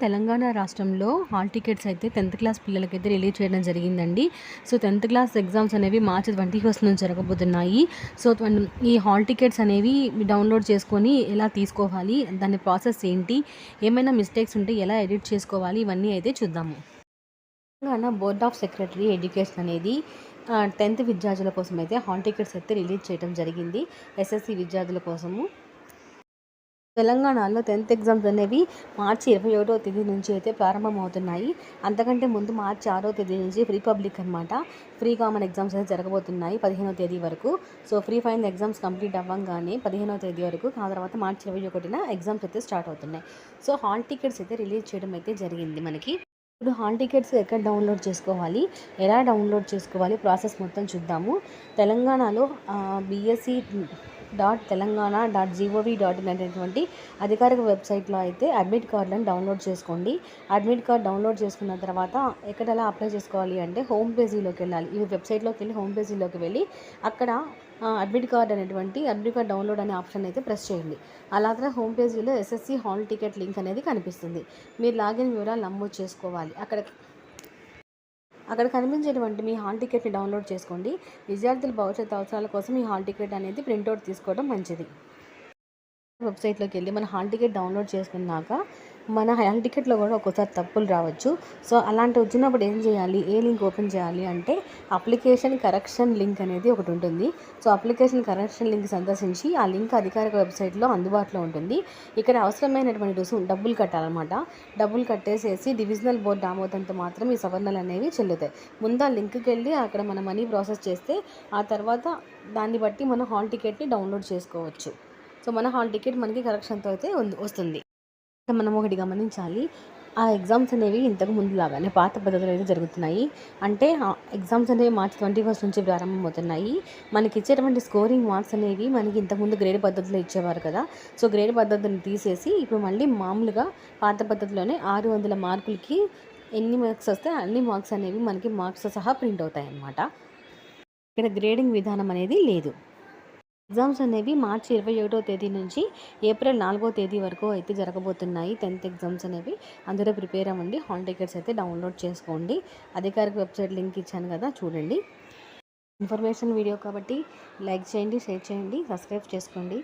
తెలంగాణ రాష్ట్రంలో hall tickets అయితే tenth class పిల్లలకైతే రిలీజ్ చేయడం జరిగిందండి. సో టెన్త్ క్లాస్ ఎగ్జామ్స్ అనేవి మార్చి ట్వంటీ ఫస్ట్ నుంచి జరగబోతున్నాయి. సో ఈ హాల్ టికెట్స్ అనేవి డౌన్లోడ్ చేసుకొని ఎలా తీసుకోవాలి దాని ప్రాసెస్ ఏంటి ఏమైనా మిస్టేక్స్ ఉంటే ఎలా ఎడిట్ చేసుకోవాలి ఇవన్నీ అయితే చూద్దాము. Telangana board of secretary education అనేది టెన్త్ విద్యార్థుల కోసం అయితే హాల్ టికెట్స్ అయితే రిలీజ్ చేయడం జరిగింది. ఎస్ఎస్సి విద్యార్థుల కోసము. తెలంగాణలో టెన్త్ ఎగ్జామ్స్ అనేవి మార్చి ఇరవై ఒకటో తేదీ నుంచి అయితే ప్రారంభమవుతున్నాయి. అంతకంటే ముందు మార్చి ఆరో తేదీ నుంచి ఫ్రీ పబ్లిక్ అనమాట ఫ్రీ కామన్ ఎగ్జామ్స్ అయితే జరగబోతున్నాయి పదిహేనో తేదీ వరకు. So pre final exams complete అవ్వగానే పదిహేనో తేదీ వరకు ఆ తర్వాత మార్చి ఇరవై ఒకటిన ఎగ్జామ్స్ అయితే స్టార్ట్ అవుతున్నాయి. సో హాల్ టికెట్స్ అయితే రిలీజ్ చేయడం అయితే జరిగింది మనకి. ఇప్పుడు హాల్ టికెట్స్ ఎక్కడ డౌన్లోడ్ చేసుకోవాలి? ఎలా డౌన్లోడ్ చేసుకోవాలి? ప్రాసెస్ మొత్తం చూద్దాము. తెలంగాణలో BSE dot Telangana dot gov dot in అనేటువంటి అధికారిక వెబ్సైట్లో అయితే అడ్మిట్ కార్డులను డౌన్లోడ్ చేసుకోండి. అడ్మిట్ కార్డ్ డౌన్లోడ్ చేసుకున్న తర్వాత ఎక్కడ ఎలా అప్లై చేసుకోవాలి అంటే హోమ్ పేజీలోకి వెళ్ళాలి. ఈ వెబ్సైట్లోకి వెళ్ళి హోమ్ పేజీలోకి వెళ్ళి అక్కడ అడ్మిట్ కార్డ్ అనేటువంటి అడ్మిట్ కార్డ్ డౌన్లోడ్ అనే ఆప్షన్ అయితే ప్రెస్ చేయండి. అలాగే హోమ్ పేజీలో ఎస్ఎస్సి హాల్ టికెట్ లింక్ అనేది కనిపిస్తుంది. మీరు లాగిన్ వివరాలు నమోదు చేసుకోవాలి. అక్కడ అక్కడ కనిపించేటువంటి మీ హాల్ టికెట్ని డౌన్లోడ్ చేసుకోండి. విద్యార్థుల భవిష్యత్ అవసరాల కోసం ఈ హాల్ టికెట్ అనేది ప్రింట్అవుట్ తీసుకోవడం మంచిది. వెబ్సైట్లోకి వెళ్ళి మన హాల్ టికెట్ డౌన్లోడ్ చేసుకున్నాక మన హాల్ టికెట్లో కూడా ఒక్కోసారి తప్పులు రావచ్చు. సో అలాంటి వచ్చినప్పుడు ఏం చేయాలి? ఏ లింక్ ఓపెన్ చేయాలి? అంటే అప్లికేషన్ కరెక్షన్ లింక్ అనేది ఒకటి ఉంటుంది. సో అప్లికేషన్ కరెక్షన్ లింక్ సందర్శించి ఆ లింక్ అధికారిక వెబ్సైట్లో అందుబాటులో ఉంటుంది. ఇక్కడ అవసరమైనటువంటి రుసుము డబ్బులు కట్టాలన్నమాట. డబ్బులు కట్టేసేసి డివిజనల్ బోర్డు ఆమోదంతో మాత్రం ఈ సవరణలు అనేవి చెల్లుతాయి. ముందు ఆ లింక్కి వెళ్ళి అక్కడ మన మనీ ప్రాసెస్ చేస్తే ఆ తర్వాత దాన్ని బట్టి మనం హాల్ టికెట్ని డౌన్లోడ్ చేసుకోవచ్చు. సో మన హాల్ టికెట్ మనకి కరెక్షన్తో అయితే ఉంది- వస్తుంది. మనం ఒకటి గమనించాలి. ఆ ఎగ్జామ్స్ అనేవి ఇంతకు ముందు లాగానే పాత పద్ధతులు అయితే జరుగుతున్నాయి. అంటే ఆ ఎగ్జామ్స్ అనేవి మార్చి ట్వంటీ ఫస్ట్ నుంచి ప్రారంభమవుతున్నాయి మనకి ఇచ్చేటువంటి స్కోరింగ్ మార్క్స్ అనేవి మనకి ఇంతకుముందు గ్రేడ్ పద్ధతిలో ఇచ్చేవారు కదా. సో గ్రేడ్ పద్ధతిని తీసేసి ఇప్పుడు మళ్ళీ మామూలుగా పాత పద్ధతిలోనే ఆరు వందల మార్కులకి ఎన్ని మార్క్స్ వస్తే అన్ని మార్క్స్ అనేవి మనకి మార్క్స్ సహా ప్రింట్ అవుతాయి అన్నమాట ఇక్కడ గ్రేడింగ్ విధానం అనేది లేదు. ఎగ్జామ్స్ అనేవి మార్చి ఇరవై ఒకటో తేదీ నుంచి ఏప్రిల్ నాలుగో తేదీ వరకు అయితే జరగబోతున్నాయి. టెన్త్ ఎగ్జామ్స్ అనేవి అందరూ ప్రిపేర్ అవ్వండి. హాల్ టికెట్స్ అయితే డౌన్లోడ్ చేసుకోండి. అధికారిక వెబ్సైట్ లింక్ ఇచ్చాను కదా చూడండి. ఇన్ఫర్మేషన్ వీడియో కాబట్టి లైక్ చేయండి షేర్ చేయండి సబ్స్క్రైబ్ చేసుకోండి.